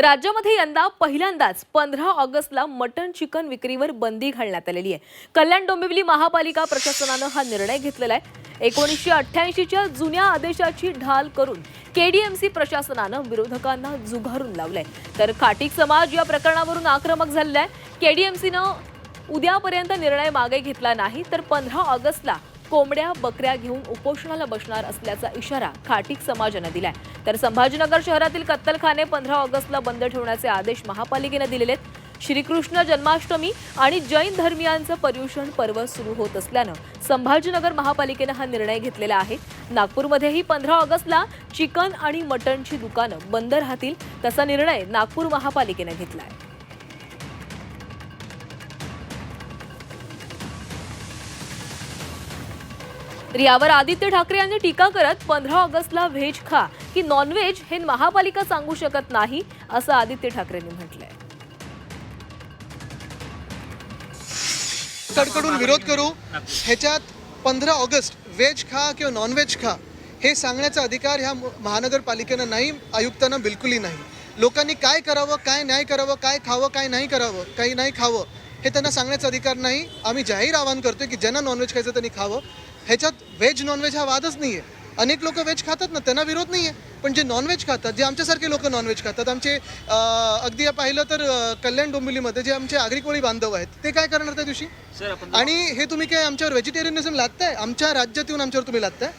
राज्यामध्ये यंदा पहिल्यांदाच पंधरा ऑगस्टला मटन चिकन विक्रीवर बंदी घालण्यात आलेली आहे. कल्याण डोंबिवली महापालिका प्रशासनानं हा निर्णय घेतलेला आहे. एकोणीसशे अठ्ठ्याऐंशीच्या जुन्या आदेशाची ढाल करून केडीएमसी प्रशासनानं विरोधकांना जुगारून लावलंय. तर खाटीक समाज या प्रकरणावरून आक्रमक झालेला आहे. केडीएमसीनं उद्यापर्यंत निर्णय मागे घेतला नाही तर पंधरा ऑगस्टला कोंबड्या बकऱ्या घेऊन उपोषणाला बसणार असल्याचा इशारा खाटीक समाजानं दिलाय. तर संभाजीनगर शहरातील कत्तलखाने पंधरा ऑगस्टला बंद ठेवण्याचे आदेश महापालिकेनं दिलेले आहेत. श्रीकृष्ण जन्माष्टमी आणि जैन धर्मियांचं पर्युषण पर्व सुरू होत असल्यानं संभाजीनगर महापालिकेनं हा निर्णय घेतलेला आहे. नागपूरमध्येही पंधरा ऑगस्टला चिकन आणि मटणची दुकानं बंद राहतील तसा निर्णय नागपूर महापालिकेनं घेतला आहे. तर यावर आदित्य ठाकरे यांनी टीका करत पंधरा ऑगस्टला व्हेज खा की नॉनव्हेज हे महापालिका सांगू शकत नाही असं आदित्य ठाकरेंनी म्हटलंय. कडकडून विरोध करू ह्याच्यात पंधरा ऑगस्ट व्हेज खा किंवा नॉनव्हेज खा हे सांगण्याचा अधिकार ह्या महानगरपालिकेनं नाही आयुक्तांना बिलकुलही नाही. लोकांनी काय करावं काय नाही करावं काय खावं काय नाही करावं काही नाही खावं हे त्यांना सांगण्याचा अधिकार नाही. आम्ही जाहीर आवाहन करतोय की ज्यांना नॉनव्हेज खायचं त्यांनी खावं. ह्याच्यात व्हेज नॉनव्हेज हा वादच नाही आहे अनेक लोक व्हेज खातात ना त्यांना विरोध नाही आहे पण जे नॉनव्हेज खातात जे आमच्यासारखे लोक नॉनव्हेज खातात आमचे अगदी पाहिलं तर कल्याण डोंबिवलीमध्ये जे आमचे आगरी कोळी बांधव आहेत ते काय करणार त्या दिवशी? आणि हे तुम्ही काय आमच्यावर व्हेजिटेरियनिझम लादताय? आमच्या राज्यात येऊन आमच्यावर तुम्ही लादताय?